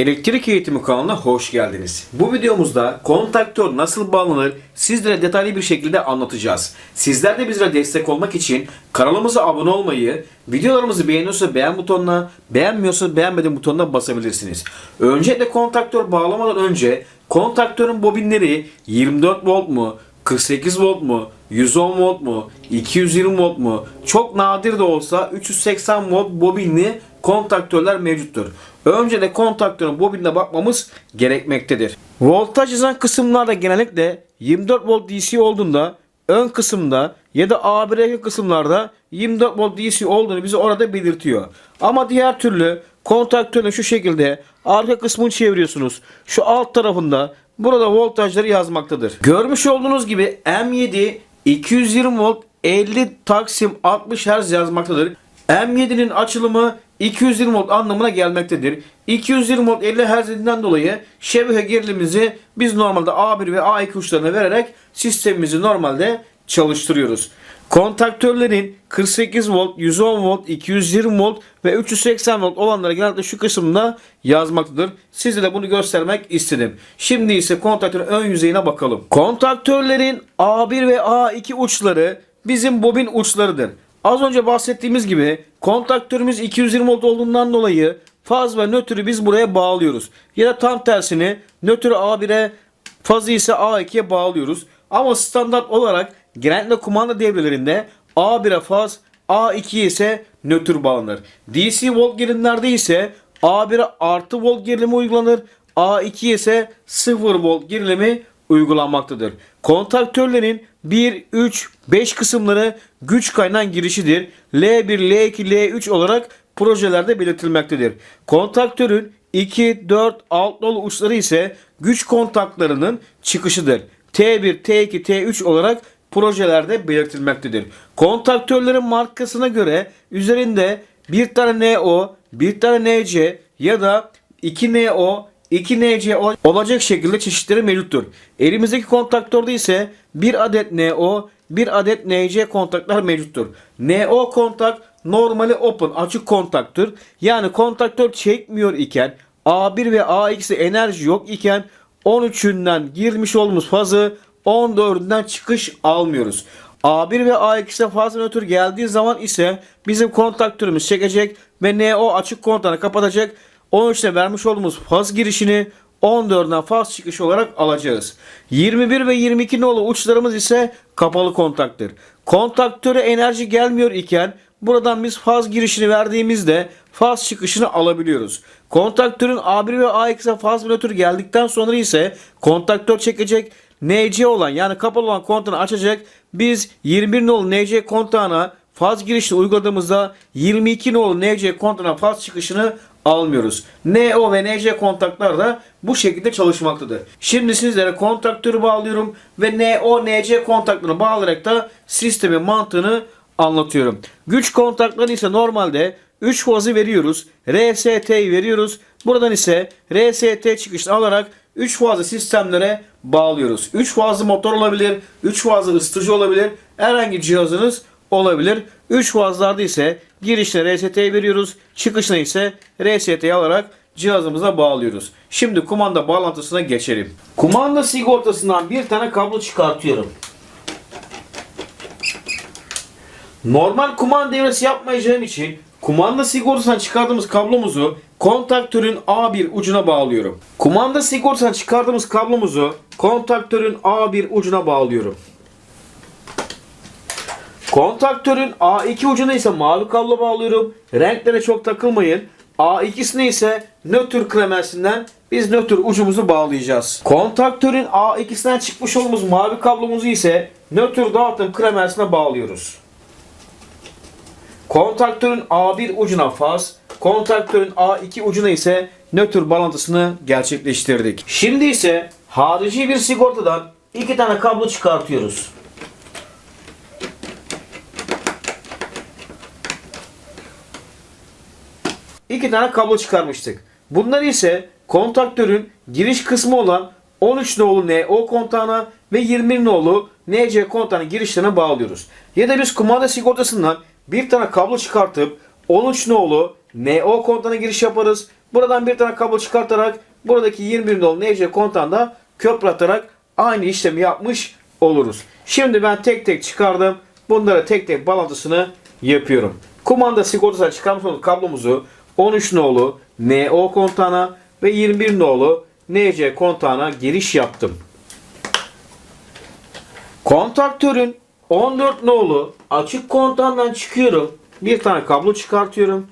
Elektrik Eğitimi kanalına hoş geldiniz. Bu videomuzda kontaktör nasıl bağlanır sizlere detaylı bir şekilde anlatacağız. Sizler de bizlere destek olmak için kanalımıza abone olmayı, videolarımızı beğeniyorsa beğen butonuna, beğenmiyorsa beğenmedim butonuna basabilirsiniz. Öncelikle kontaktör bağlamadan önce kontaktörün bobinleri 24 volt mu, 48 volt mu, 110 volt mu, 220 volt mu, çok nadir de olsa 380 volt bobinli kontaktörler mevcuttur. Önce de kontaktörün bobinine bakmamız gerekmektedir. Voltaj yazan kısımlarda genellikle 24 volt DC olduğunda ön kısımda ya da A1'e yakın kısımlarda 24 volt DC olduğunu bize orada belirtiyor. Ama diğer türlü kontaktörün şu şekilde arka kısmını çeviriyorsunuz. Şu alt tarafında burada voltajları yazmaktadır. Görmüş olduğunuz gibi M7 220 volt 50 taksim 60 Hz yazmaktadır. M7'nin açılımı 220 volt anlamına gelmektedir. 220 volt 50 Hz'inden dolayı şebeke gerilimimizi biz normalde A1 ve A2 uçlarına vererek sistemimizi normalde çalıştırıyoruz. Kontaktörlerin 48 volt, 110 volt, 220 volt ve 380 volt olanları genelde şu kısımda yazmaktadır. Size de bunu göstermek istedim. Şimdi ise kontaktörün ön yüzeyine bakalım. Kontaktörlerin A1 ve A2 uçları bizim bobin uçlarıdır. Az önce bahsettiğimiz gibi kontaktörümüz 220 volt olduğundan dolayı faz ve nötrü biz buraya bağlıyoruz. Ya da tam tersini nötrü A1'e fazı ise A2'ye bağlıyoruz. Ama standart olarak genellikle kumanda devrelerinde A1'e faz, A2'ye ise nötr bağlanır. DC volt gerilimlerde ise A1'e artı volt gerilimi uygulanır. A2'ye ise 0 volt gerilimi uygulanmaktadır. Kontaktörlerin 1, 3, 5 kısımları güç kaynağın girişidir. L1, L2, L3 olarak projelerde belirtilmektedir. Kontaktörün 2, 4, alt nolu uçları ise güç kontaklarının çıkışıdır. T1, T2, T3 olarak projelerde belirtilmektedir. Kontaktörlerin markasına göre üzerinde bir tane NO, bir tane NC ya da 2 NO, 2 NC ol- olacak şekilde çeşitleri mevcuttur. Elimizdeki kontaktörde ise bir adet NO, bir adet NC kontaklar mevcuttur. NO kontak normali open açık kontaktır. Yani kontaktör çekmiyor iken A1 ve A2'de enerji yok iken 13'ünden girmiş olduğumuz fazı 14'ünden çıkış almıyoruz. A1 ve A2'se faz nötr geldiği zaman ise bizim kontaktörümüz çekecek ve NO açık kontağını kapatacak. 13'te vermiş olduğumuz faz girişini 14'den faz çıkışı olarak alacağız. 21 ve 22 nolu uçlarımız ise kapalı kontaktır. Kontaktöre enerji gelmiyor iken buradan biz faz girişini verdiğimizde faz çıkışını alabiliyoruz. Kontaktörün A1 ve A2'se faz nötr geldikten sonra ise kontaktör çekecek. NC olan yani kapalı olan kontağını açacak. Biz 21 nolu NC kontağına faz girişini uyguladığımızda 22 nolu NC kontağına faz çıkışını almıyoruz. NO ve NC kontaklar da bu şekilde çalışmaktadır. Şimdi sizlere kontaktörü bağlıyorum ve NO NC kontaklarını bağlayarak da sistemin mantığını anlatıyorum. Güç kontakları ise normalde 3 fazı veriyoruz. RST'yi veriyoruz. Buradan ise RST çıkışını alarak 3 fazlı sistemlere bağlıyoruz. 3 fazlı motor olabilir, 3 fazlı ısıtıcı olabilir. Herhangi cihazınız olabilir. 3 fazlarda ise girişine RST'yi veriyoruz. Çıkışına ise RST'yi alarak cihazımıza bağlıyoruz. Şimdi kumanda bağlantısına geçelim. Kumanda sigortasından bir tane kablo çıkartıyorum. Normal kumanda devresi yapmayacağım için kumanda sigortasından çıkardığımız kablomuzu kontaktörün A1 ucuna bağlıyorum. Kumanda sigortasından çıkardığımız kablomuzu kontaktörün A1 ucuna bağlıyorum. Kontaktörün A2 ucuna ise mavi kablo bağlıyorum. Renklere çok takılmayın. A2'sine ise nötr kremensinden biz nötr ucumuzu bağlayacağız. Kontaktörün A2'sinden çıkmış olduğumuz mavi kablomuzu ise nötr dağıtım kremensine bağlıyoruz. Kontaktörün A1 ucuna faz, kontaktörün A2 ucuna ise nötr bağlantısını gerçekleştirdik. Şimdi ise harici bir sigortadan iki tane kablo çıkartıyoruz. İki tane kablo çıkarmıştık. Bunları ise kontaktörün giriş kısmı olan 13 nolu NO kontağına ve 20 nolu NC kontağının girişlerine bağlıyoruz. Ya da biz kumanda sigortasından bir tane kablo çıkartıp 13 nolu NO kontağına giriş yaparız. buradan bir tane kablo çıkartarak buradaki 21 nolu NC kontağında köpratarak aynı işlemi yapmış oluruz. Şimdi ben tek tek çıkardım. Bunlara tek tek bağlantısını yapıyorum. Kumanda sigortasına çıkarmış olduğumuz kablomuzu 13 nolu NO kontağına ve 21 nolu NC kontağına giriş yaptım. Kontaktörün 14 nolu açık kontağından çıkıyorum. Bir tane kablo çıkartıyorum.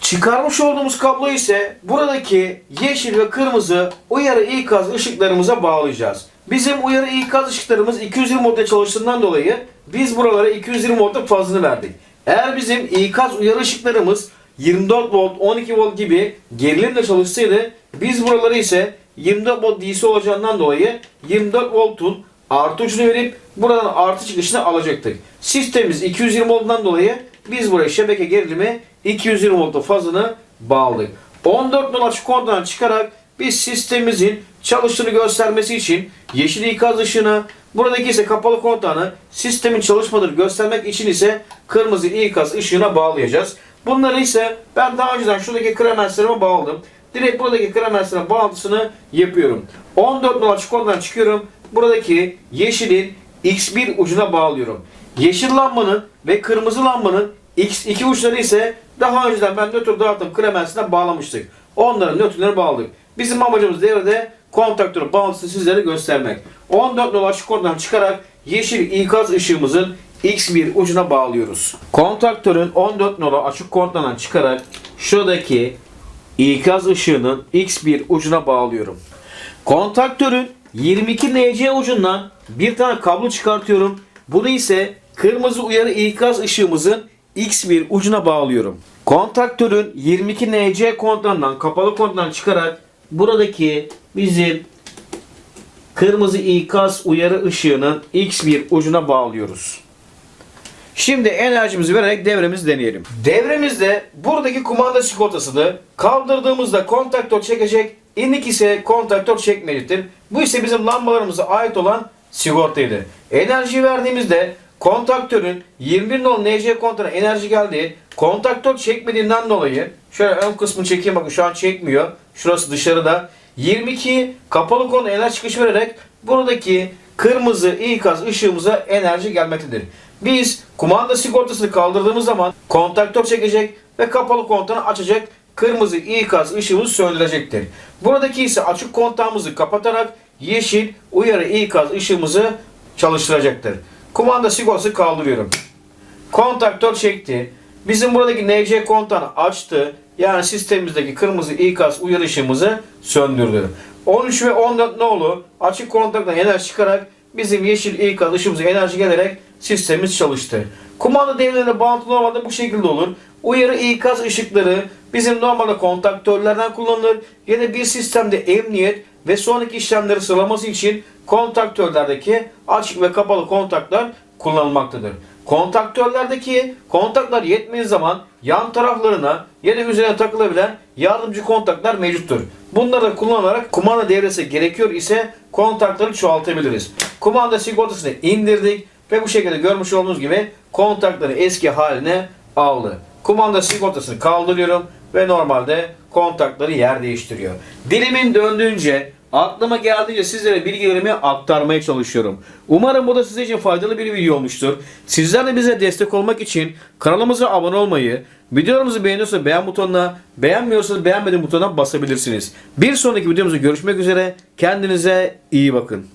Çıkarmış olduğumuz kablo ise buradaki yeşil ve kırmızı uyarı ikaz ışıklarımıza bağlayacağız. Bizim uyarı ikaz ışıklarımız 220 voltta çalıştığından dolayı biz buralara 220 voltta fazını verdik. Eğer bizim ikaz uyarı ışıklarımız 24 volt, 12 volt gibi gerilimle çalışsaydı biz buraları ise 24 volt DC olacağından dolayı 24 voltun artı ucunu verip buradan artı çıkışını alacaktık. Sistemimiz 220 volttan dolayı biz buraya şebeke gerilimi 220 volta fazını bağladık. 14 nol açık kontağından çıkarak biz sistemimizin çalıştığını göstermesi için yeşil ikaz ışığını, buradaki ise kapalı kontağını sistemin çalışmadığını göstermek için ise kırmızı ikaz ışığına bağlayacağız. Bunları ise ben daha önceden şuradaki kremenslerime bağladım. Direkt buradaki kremenslerin bağlantısını yapıyorum. 14 nol açık çıkıyorum. Buradaki yeşilin X1 ucuna bağlıyorum. Yeşil lambanın ve kırmızı lambanın X2 uçları ise daha önceden ben nötr dağıtım kremensine bağlamıştık. Onların nötrlerini bağladık. Bizim amacımız devrede kontaktörün bağlantısını sizlere göstermek. 14 nolu açık kontağından çıkarak yeşil ikaz ışığımızın X1 ucuna bağlıyoruz. Kontaktörün 14 nolu açık kontağından çıkarak şuradaki ikaz ışığının X1 ucuna bağlıyorum. Kontaktörün 22 NC ucundan bir tane kablo çıkartıyorum. Bunu ise kırmızı uyarı ikaz ışığımızın X1 ucuna bağlıyorum. Kontaktörün 22 NC kontağından kapalı kontağından çıkarak buradaki bizim kırmızı ikaz uyarı ışığının X1 ucuna bağlıyoruz. Şimdi enerjimizi vererek devremizi deneyelim. Devremizde buradaki kumanda sigortasını kaldırdığımızda kontaktör çekecek, indik ise kontaktör çekmeyecektir. Bu ise bizim lambalarımıza ait olan sigortaydı. Enerji verdiğimizde kontaktörün 21 nol NC kontağına enerji geldi. Kontaktör çekmediğinden dolayı şöyle ön kısmını çekeyim bakın şu an çekmiyor. Şurası dışarıda. 22 kapalı konu enerji çıkışı vererek buradaki kırmızı ikaz ışığımıza enerji gelmektedir. Biz kumanda sigortasını kaldırdığımız zaman kontaktör çekecek ve kapalı kontağını açacak kırmızı ikaz ışığımız söndürecektir. Buradaki ise açık kontağımızı kapatarak yeşil uyarı ikaz ışığımızı çalıştıracaktır. Kumanda sigortası kaldırıyorum. Kontaktör çekti. Bizim buradaki NC kontağını açtı. Yani sistemimizdeki kırmızı ikaz uyarı ışığımızı söndürdü. 13 ve 14 nolu açık kontaktan enerji çıkarak bizim yeşil ikaz ışığımıza enerji gelerek sistemimiz çalıştı. Kumanda devrelerine bağlantı normalde bu şekilde olur. Uyarı ikaz ışıkları bizim normalde kontaktörlerden kullanılır ya da bir sistemde emniyet ve sonraki işlemleri sıralaması için kontaktörlerdeki açık ve kapalı kontaklar kullanılmaktadır. Kontaktörlerdeki kontaklar yetmediği zaman yan taraflarına ya da üzerine takılabilen yardımcı kontaklar mevcuttur. Bunları da kullanarak kumanda devresi gerekiyor ise kontakları çoğaltabiliriz. Kumanda sigortasını indirdik ve bu şekilde görmüş olduğunuz gibi kontakları eski haline aldı. Kumanda sigortasını kaldırıyorum ve normalde kontakları yer değiştiriyor. Dilimin döndüğünce aklıma geldiğince sizlere bilgilerimi aktarmaya çalışıyorum. Umarım bu da sizin için faydalı bir video olmuştur. Sizler de bize destek olmak için kanalımıza abone olmayı, videolarımızı beğeniyorsanız beğen butonuna, beğenmiyorsanız beğenmedim butonuna basabilirsiniz. Bir sonraki videomuzda görüşmek üzere. Kendinize iyi bakın.